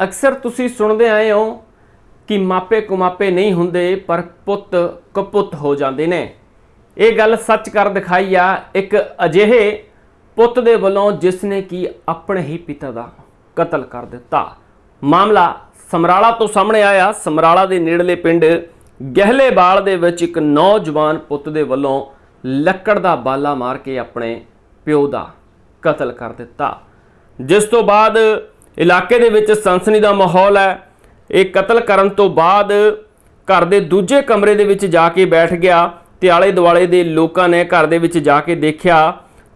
ਅਕਸਰ ਤੁਸੀਂ ਸੁਣਦੇ ਆਏ ਹੋ ਕਿ ਮਾਪੇ ਕੁਮਾਪੇ ਨਹੀਂ ਹੁੰਦੇ, ਪਰ ਪੁੱਤ ਕਪੁੱਤ ਹੋ ਜਾਂਦੇ ਨੇ। ਇਹ ਗੱਲ ਸੱਚ ਕਰ ਦਿਖਾਈ ਆ, ਇੱਕ ਅਜਿਹੇ ਪੁੱਤ ਦੇ ਵੱਲੋਂ ਜਿਸ ਨੇ ਕੀ ਆਪਣੇ ਹੀ ਪਿਤਾ ਦਾ ਕਤਲ ਕਰ ਦਿੱਤਾ। ਮਾਮਲਾ ਸਮਰਾਲਾ ਤੋਂ ਸਾਹਮਣੇ ਆਇਆ। ਸਮਰਾਲਾ ਦੇ ਨੇੜਲੇ ਪਿੰਡ ਗਹਿਲੇਵਾਲ ਦੇ ਵਿੱਚ ਇੱਕ ਨੌਜਵਾਨ ਪੁੱਤ ਦੇ ਵੱਲੋਂ ਲੱਕੜ ਦਾ ਬਾਲਾ ਮਾਰ ਕੇ ਆਪਣੇ ਪਿਓ ਦਾ ਕਤਲ ਕਰ ਦਿੱਤਾ। ਜਿਸ ਤੋਂ ਬਾਅਦ ਇਲਾਕੇ ਦੇ ਵਿੱਚ ਸਨਸਨੀ ਦਾ ਮਾਹੌਲ ਹੈ ਇਹ ਕਤਲ ਕਰਨ ਤੋਂ ਬਾਅਦ ਘਰ ਦੇ ਦੂਜੇ ਕਮਰੇ ਦੇ ਵਿੱਚ ਜਾ ਕੇ ਬੈਠ ਗਿਆ ਤੇ ਆਲੇ ਦੁਆਲੇ ਦੇ ਲੋਕਾਂ ਨੇ ਘਰ ਦੇ ਵਿੱਚ ਜਾ ਕੇ ਦੇਖਿਆ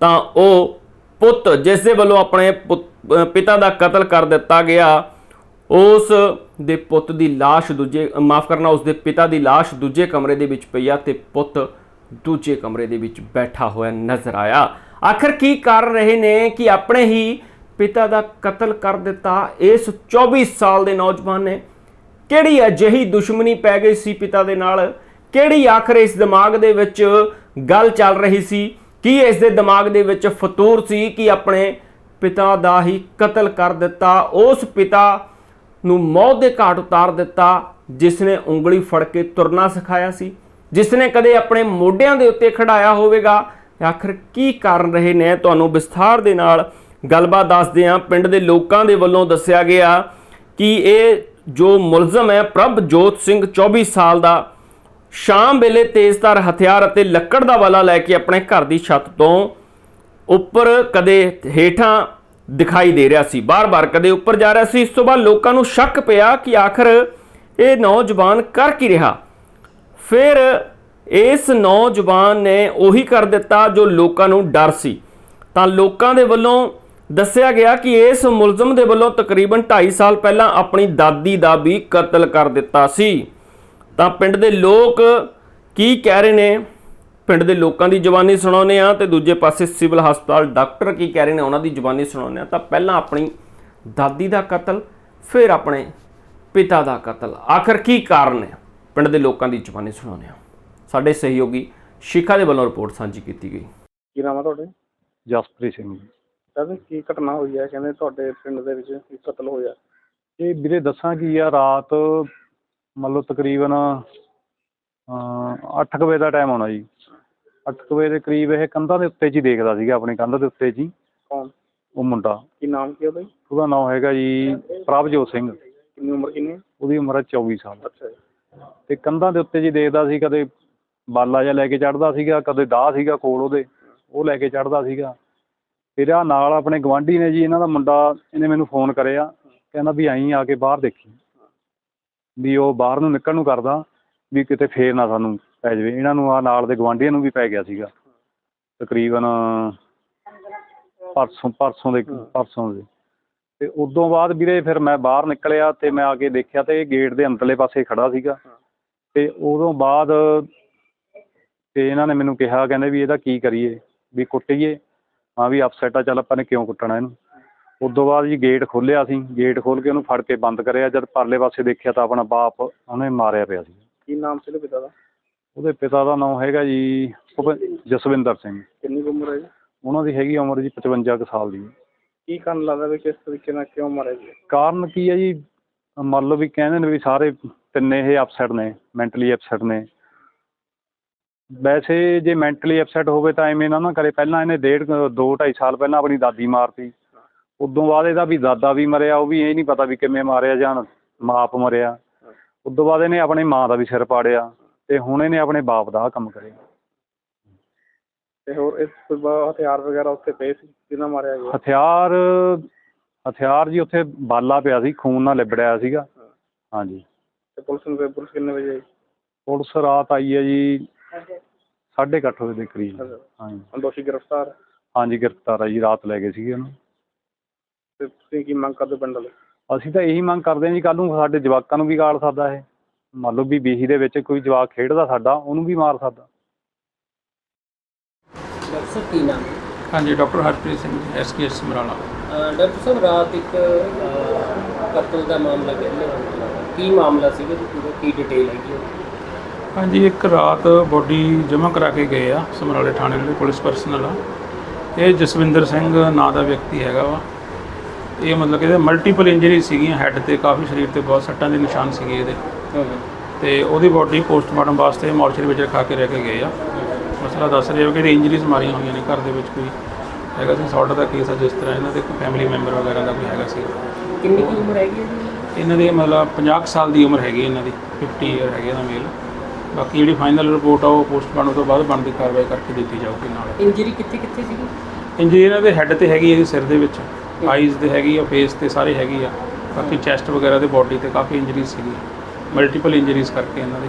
ਤਾਂ ਉਹ ਪੁੱਤ ਜਿਸ ਦੇ ਵੱਲੋਂ ਆਪਣੇ ਪੁੱਤ- ਅਹ ਪਿਤਾ ਦਾ ਕਤਲ ਕਰ ਦਿੱਤਾ ਗਿਆ ਉਸ ਦੇ ਪੁੱਤ ਦੀ লাশ ਦੂਜੇ ਮਾਫ ਕਰਨਾ ਉਸ ਦੇ ਪਿਤਾ ਦੀ লাশ ਦੂਜੇ ਕਮਰੇ ਦੇ ਵਿੱਚ ਪਈ ਆ ਤੇ ਪੁੱਤ ਦੂਜੇ ਕਮਰੇ ਦੇ ਵਿੱਚ ਬੈਠਾ ਹੋਇਆ ਨਜ਼ਰ ਆਇਆ ਆਖਰ ਕੀ ਕਰ ਰਹੇ ਨੇ ਕਿ ਆਪਣੇ ਹੀ ਪਿਤਾ ਦਾ ਕਤਲ ਕਰ ਦਿੱਤਾ। ਇਸ 24 ਸਾਲ ਦੇ ਨੌਜਵਾਨ ਨੇ ਕਿਹੜੀ ਅਜਿਹੀ ਦੁਸ਼ਮਣੀ ਪੈ ਗਈ ਸੀ ਪਿਤਾ ਦੇ ਨਾਲ? ਕਿਹੜੀ ਆਖਰ ਇਸ ਦਿਮਾਗ ਦੇ ਵਿੱਚ ਗੱਲ ਚੱਲ ਰਹੀ ਸੀ? ਕੀ ਇਸ ਦੇ ਦਿਮਾਗ ਦੇ ਵਿੱਚ ਫਤੂਰ ਸੀ ਕਿ ਆਪਣੇ ਪਿਤਾ ਦਾ ਹੀ ਕਤਲ ਕਰ ਦਿੱਤਾ? ਉਸ ਪਿਤਾ ਨੂੰ ਮੌਤ ਦੇ ਘਾਟ ਉਤਾਰ ਦਿੱਤਾ, ਜਿਸ ਨੇ ਉਂਗਲੀ ਫੜ ਕੇ ਤੁਰਨਾ ਸਿਖਾਇਆ ਸੀ। ਜਿਸ ਨੇ ਕਦੇ ਆਪਣੇ ਮੋਢਿਆਂ ਦੇ ਉੱਤੇ ਖੜਾਇਆ ਹੋਵੇਗਾ। ਆਖਰ ਕੀ ਕਾਰਨ ਰਹੇ ਨੇ? ਤੁਹਾਨੂੰ ਵਿਸਥਾਰ ਦੇ ਨਾਲ ਗੱਲਬਾਤ ਦੱਸਦੇ ਹਾਂ। ਪਿੰਡ ਦੇ ਲੋਕਾਂ ਦੇ ਵੱਲੋਂ ਦੱਸਿਆ ਗਿਆ ਕਿ ਇਹ ਜੋ ਮੁਲਜ਼ਮ ਹੈ, ਪ੍ਰਭਜੋਤ ਸਿੰਘ 24 ਸਾਲ ਦਾ, ਸ਼ਾਮ ਵੇਲੇ ਤੇਜ਼ਧਾਰ ਹਥਿਆਰ ਅਤੇ ਲੱਕੜ ਦਾ ਵਾਲਾ ਲੈ ਕੇ ਆਪਣੇ ਘਰ ਦੀ ਛੱਤ ਤੋਂ ਉੱਪਰ ਕਦੇ ਹੇਠਾਂ ਦਿਖਾਈ ਦੇ ਰਿਹਾ ਸੀ। ਬਾਰ-ਬਾਰ ਕਦੇ ਉੱਪਰ ਜਾ ਰਿਹਾ ਸੀ। ਇਸ ਤੋਂ ਬਾਅਦ ਲੋਕਾਂ ਨੂੰ ਸ਼ੱਕ ਪਿਆ ਕਿ ਆਖਰ ਇਹ ਨੌਜਵਾਨ ਕਰ ਕੀ ਰਿਹਾ। ਫਿਰ ਇਸ ਨੌਜਵਾਨ ਨੇ ਉਹੀ ਕਰ ਦਿੱਤਾ ਜੋ ਲੋਕਾਂ ਨੂੰ ਡਰ ਸੀ। ਤਾਂ ਲੋਕਾਂ ਦੇ ਵੱਲੋਂ ਦੱਸਿਆ ਗਿਆ ਕਿ ਇਸ ਮੁਲਜ਼ਮ ਦੇ ਵੱਲੋਂ ਤਕਰੀਬਨ 2.5 ਸਾਲ ਪਹਿਲਾਂ ਆਪਣੀ ਦਾਦੀ ਦਾ ਵੀ ਕਤਲ ਕਰ ਦਿੱਤਾ ਸੀ। ਤਾਂ ਪਿੰਡ ਦੇ ਲੋਕ ਕੀ ਕਹਿ ਰਹੇ ਨੇ? ਪਿੰਡ ਦੇ ਲੋਕਾਂ ਦੀ ਜ਼ੁਬਾਨੀ ਸੁਣਾਉਂਦੇ ਆ ਤੇ ਦੂਜੇ ਪਾਸੇ ਸਿਵਲ ਹਸਪਤਾਲ ਡਾਕਟਰ ਕੀ ਕਹਿ ਰਹੇ ਨੇ ਉਹਨਾਂ ਦੀ ਜ਼ੁਬਾਨੀ ਸੁਣਾਉਂਦੇ ਆ ਤਾਂ ਪਹਿਲਾਂ ਆਪਣੀ ਦਾਦੀ ਦਾ ਕਤਲ ਫਿਰ ਆਪਣੇ ਪਿਤਾ ਦਾ ਕਤਲ। ਆਖਰ ਕੀ ਕਾਰਨ ਹੈ? ਪਿੰਡ ਦੇ ਲੋਕਾਂ ਦੀ ਜ਼ੁਬਾਨੀ ਸੁਣਾਉਂਦੇ ਆ ਸਾਡੇ ਸਹਿਯੋਗੀ ਸ਼ਿਖਾ ਦੇ ਵੱਲੋਂ ਰਿਪੋਰਟ ਸਾਂਝੀ ਕੀਤੀ ਗਈ। ਕੀ ਨਾਮ ਆ ਤੁਹਾਡੇ? ਜਸਪ੍ਰੀਤ ਸਿੰਘ ਜੀ। ਕਹਿੰਦੇ ਕੀ ਘਟਨਾ ਹੋਈ ਹੈ ਕਹਿੰਦੇ ਤੁਹਾਡੇ ਪਿੰਡ ਦੇ ਵਿੱਚ ਕੀ ਕਤਲ ਹੋਇਆ। ਇਹ ਵੀਰੇ ਦੱਸਾਂ ਕੀ ਆ ਰਾਤ ਮੰਨ ਲਓ ਤਕਰੀਬਨ 8 ਵਜੇ ਦਾ ਟਾਈਮ ਹੋਣਾ ਜੀ। 8 ਵਜੇ ਦੇ ਕਰੀਬ ਇਹ ਕੰਧਾਂ ਦੇ ਉੱਤੇ ਹੀ ਦੇਖਦਾ ਸੀਗਾ ਆਪਣੀ ਕੰਧ ਦੇ ਉੱਤੇ ਹੀ। ਕੌਣ? ਉਹ ਮੁੰਡਾ। ਕੀ ਨਾਮ ਕੀ ਉਹਦਾ ਜੀ? ਉਹਦਾ ਨਾਮ ਹੈਗਾ ਜੀ ਪ੍ਰਭਜੋਤ ਸਿੰਘ। ਕਿੰਨੀ ਉਮਰ ਕਿੰਨੀ ਹੈ ਉਹਦੀ ਉਮਰ ਹੈ 24 ਸਾਲ। ਅੱਛਾ ਜੀ। ਤੇ ਕੰਧਾਂ ਦੇ ਉੱਤੇ ਜੀ ਦੇਖਦਾ ਸੀ ਕਦੇ ਬਾਲਾ ਜਿਹਾ ਲੈ ਕੇ ਚੜਦਾ ਸੀਗਾ ਕਦੇ ਦਾਹ ਸੀਗਾ ਕੋਲ ਉਹਦੇ ਉਹ ਲੈ ਕੇ ਚੜਦਾ ਸੀਗਾ। ਫਿਰ ਆ ਨਾਲ ਆਪਣੇ ਗਵਾਂਢੀ ਨੇ ਜੀ, ਇਹਨਾਂ ਦਾ ਮੁੰਡਾ, ਇਹਨੇ ਮੈਨੂੰ ਫੋਨ ਕਰਿਆ। ਕਹਿੰਦਾ ਵੀ ਆਈ ਆ ਕੇ ਬਾਹਰ ਦੇਖੀ। ਵੀ ਉਹ ਬਾਹਰ ਨੂੰ ਨਿਕਲਣ ਨੂੰ ਕਰਦਾ, ਵੀ ਕਿਤੇ ਫੇਰ ਨਾ ਸਾਨੂੰ ਪੈ ਜਾਵੇ। ਇਹਨਾਂ ਨੂੰ ਆ ਨਾਲ ਦੇ ਗਵਾਂਢੀਆਂ ਨੂੰ ਵੀ ਪੈ ਗਿਆ ਸੀਗਾ। ਤਕਰੀਬਨ ਪਰਸੋਂ ਪਰਸੋਂ ਦੇ ਪਰਸੋਂ ਦੇ। ਤੇ ਉਦੋਂ ਬਾਅਦ ਵੀਰੇ ਫਿਰ ਮੈਂ ਬਾਹਰ ਨਿਕਲਿਆ ਤੇ ਮੈਂ ਆ ਕੇ ਦੇਖਿਆ ਤੇ ਇਹ ਗੇਟ ਦੇ ਅੰਦਰਲੇ ਪਾਸੇ ਖੜਾ ਸੀਗਾ। ਤੇ ਉਦੋਂ ਬਾਅਦ ਤੇ ਇਹਨਾਂ ਨੇ ਮੈਨੂੰ ਕਿਹਾ, ਕਹਿੰਦੇ ਵੀ ਇਹਦਾ ਕੀ ਕਰੀਏ? ਵੀ ਕੁੱਟੀਏ। ਹਾਂ ਵੀ ਅਪਸੈਟ ਆ ਚੱਲ ਆਪਾਂ ਨੇ ਕਿਉਂ ਕੁੱਟਣਾ ਇਹਨੂੰ? ਉਦੋਂ ਬਾਅਦ ਜੀ ਗੇਟ ਖੋਲ੍ਹਿਆ ਸੀ ਗੇਟ ਖੋਲ੍ਹ ਕੇ ਉਹਨੂੰ ਫੜ ਕੇ ਬੰਦ ਕਰਿਆ। ਜਦ ਪਰਲੇ ਪਾਸੇ ਦੇਖਿਆ ਤਾਂ ਆਪਣਾ ਬਾਪ ਉਹਨੇ ਮਾਰਿਆ ਪਿਆ ਸੀ। ਕੀ ਨਾਮ ਸੀ ਉਹਦੇ ਪਿਤਾ ਦਾ? ਉਹਦੇ ਪਿਤਾ ਦਾ ਨਾਮ ਹੈਗਾ ਜੀ ਭੁਪਿੰ- ਜਸਵਿੰਦਰ ਸਿੰਘ। ਕਿੰਨੀ ਕੁ ਉਮਰ ਹੈ ਜੀ? ਉਹਨਾਂ ਦੀ ਹੈਗੀ ਉਮਰ ਜੀ 55 ਕੁ ਸਾਲ ਦੀ। ਕੀ ਕਾਰਨ ਲੱਗਦਾ ਵੀ ਕਿਸ ਤਰੀਕੇ ਨਾਲ ਕਿਉਂ ਮਾਰਿਆ ਜੀ? ਕਾਰਨ ਕੀ ਹੈ ਜੀ? ਮੰਨ ਲਓ ਵੀ ਕਹਿੰਦੇ ਨੇ ਵੀ ਸਾਰੇ ਤਿੰਨੇ ਇਹ ਅਪਸੈਟ ਨੇ ਮੈਂਟਲੀ ਅਪਸੈਟ ਨੇ। ਵੈਸੇ ਜੇ ਮੈਂਟਲੀ ਅਪਸੈਟ ਹੋਵੇ ਤਾਂ ਐਵੇਂ ਨਾ ਨਾ ਕਰੇ। ਪਹਿਲਾਂ ਇਹਨੇ ਡੇਢ ਦੋ ਢਾਈ ਸਾਲ ਪਹਿਲਾਂ ਆਪਣੀ ਦਾਦੀ ਮਾਰਤੀ। ਉਦੋਂ ਬਾਅਦ ਇਹਦਾ ਵੀ ਦਾਦਾ ਵੀ ਮਰਿਆ ਉਹ ਵੀ ਇਹ ਨਹੀਂ ਪਤਾ ਵੀ ਕਿਵੇਂ ਮਾਰਿਆ ਜਾਂ ਮਾਪ ਮਰਿਆ। ਉਦੋਂ ਬਾਅਦ ਇਹਨੇ ਆਪਣੀ ਮਾਂ ਦਾ ਵੀ ਸਿਰ ਪਾੜਿਆ ਤੇ ਹੁਣ ਇਹਨੇ ਆਪਣੇ ਬਾਪ ਦਾ ਆਹ ਕੰਮ ਕਰਿਆ। ਤੇ ਹੋਰ ਇਸ ਤੋਂ ਬਾਅਦ ਹਥਿਆਰ ਵਗੈਰਾ ਉੱਥੇ ਪਏ ਸੀ? ਕਿਹਨਾਂ ਮਾਰਿਆ ਗਿਆ? ਹਥਿਆਰ ਹਥਿਆਰ ਜੀ ਉੱਥੇ ਬਾਲਾ ਪਿਆ ਸੀ ਖੂਨ ਨਾਲ ਲਿਬੜਿਆ ਸੀਗਾ। ਹਾਂਜੀ। ਤੇ ਪੁਲਿਸ ਨੂੰ ਪੁਲਿਸ ਕਿੰਨੇ ਵਜੇ ਆਈ? ਪੁਲਿਸ ਰਾਤ ਆਈ ਹੈ ਜੀ ਸਾਢੇ ਕੁ ਅੱਠ ਵਜੇ ਦੇ ਕਰੀਬ। ਹਾਂਜੀ। ਦੋਸ਼ੀ ਗ੍ਰਿਫਤਾਰ? ਹਾਂਜੀ ਗ੍ਰਿਫਤਾਰ ਆ ਜੀ ਰਾਤ ਲੈ ਗਏ ਸੀਗੇ ਉਹਨੂੰ। ਤੇ ਤੁਸੀਂ ਕੀ ਮੰਗ ਕਰਦੇ ਹੋ ਪਿੰਡ ਵਾਲੇ? ਅਸੀਂ ਤਾਂ ਇਹੀ ਮੰਗ ਕਰਦੇ ਹਾਂ ਜੀ ਕੱਲ ਨੂੰ ਸਾਡੇ ਜਵਾਕਾਂ ਨੂੰ ਵੀ ਗਾਲ ਸਕਦਾ ਇਹ। ਮੰਨ ਲਓ ਵੀ ਬੀਹੀ ਦੇ ਵਿੱਚ ਕੋਈ ਜਵਾਕ ਖੇਡਦਾ ਸਾਡਾ ਉਹਨੂੰ ਵੀ ਮਾਰ ਸਕਦਾ ਡਾਕਟਰ ਸਾਹਿਬ ਕੀ ਨਾਮ? ਹਾਂਜੀ doctor Harpreet Singh SKS Samrala. Doctor ਸਾਹਿਬ ਰਾਤ ਇੱਕ ਕਤਲ ਦਾ ਮਾਮਲਾ ਕਹਿੰਦੇ ਕੀ ਮਾਮਲਾ ਸੀਗਾ ਜੀ? ਪੂਰਾ ਕੀ ਡਿਟੇਲ ਹੈਗੀ ਹਾਂਜੀ ਇੱਕ ਰਾਤ ਬੋਡੀ ਜਮ੍ਹਾਂ ਕਰਾ ਕੇ ਗਏ ਆ ਸਮਰਾਲੇ ਥਾਣੇ ਦੇ ਪੁਲਿਸ ਪਰਸਨਲ ਆ। ਇਹ ਜਸਵਿੰਦਰ ਸਿੰਘ ਨਾਂ ਦਾ ਵਿਅਕਤੀ ਹੈਗਾ ਵਾ। ਇਹ ਮਤਲਬ ਕਿ ਇਹਦੇ ਮਲਟੀਪਲ ਇੰਜਰੀ ਸੀਗੀਆਂ ਹੈੱਡ ਤੇ ਕਾਫੀ ਸਰੀਰ ਤੇ ਬਹੁਤ ਸੱਟਾਂ ਦੇ ਨਿਸ਼ਾਨ ਸੀਗੇ ਇਹਦੇ। ਤੇ ਉਹਦੀ ਬੋਡੀ ਪੋਸਟਮਾਰਟਮ ਵਾਸਤੇ ਮੋਰਚਰੀ ਵਿੱਚ ਰਖਾ ਕੇ ਰਹਿ ਕੇ ਗਏ ਆ। ਮਸਲਾ ਦੱਸ ਰਹੇ ਹੋ ਕਿ ਇਹਦੀ ਇੰਜਰੀਜ਼ ਮਾਰੀਆਂ ਹੋਈਆਂ ਨੇ ਘਰ ਦੇ ਵਿੱਚ ਕੋਈ ਹੈਗਾ ਸੀ ਸੌਟ ਦਾ ਕੇਸ ਆ ਜਿਸ ਤਰ੍ਹਾਂ ਇਹਨਾਂ ਦੇ ਕੋਈ ਫੈਮਿਲੀ ਮੈਂਬਰ ਵਗੈਰਾ ਦਾ ਕੋਈ ਹੈਗਾ ਸੀ। ਕਿੰਨੀ ਉਮਰ ਹੈਗੀ ਇਹਨਾਂ ਦੀ ਮਤਲਬ 50 ਕੁ ਸਾਲ ਦੀ ਉਮਰ ਹੈਗੀ ਇਹਨਾਂ ਦੀ 50 ਇਅਰ ਹੈਗੇ ਦਾ ਮੇਲ ਬਾਕੀ ਜਿਹੜੀ ਫਾਈਨਲ ਰਿਪੋਰਟ ਆ ਉਹ ਪੋਸਟਮਾਰਟਮ ਤੋਂ ਬਾਅਦ ਬਣਦੀ ਕਾਰਵਾਈ ਕਰਕੇ ਦਿੱਤੀ ਜਾਊਗੀ ਨਾਲ। ਇੰਜਰੀ ਕਿੱਥੇ ਕਿੱਥੇ ਸੀਗੀ? ਇੰਜਰੀ ਇਹਨਾਂ ਦੇ ਹੈੱਡ ਤੇ ਹੈਗੀ ਹੈ ਜੀ ਸਿਰ ਦੇ ਵਿੱਚ। ਆਈਜ਼ ਤੇ ਹੈਗੀ ਆ ਫੇਸ ਤੇ ਸਾਰੇ ਹੈਗੀ ਆ। ਬਾਕੀ ਚੈਸਟ ਵਗੈਰਾ ਤੇ ਬਾਡੀ ਤੇ ਕਾਫੀ ਇੰਜਰੀਜ਼ ਸੀਗੀ। ਮਲਟੀਪਲ ਇੰਜਰੀਜ਼ ਕਰਕੇ ਇਹਨਾਂ ਦੇ।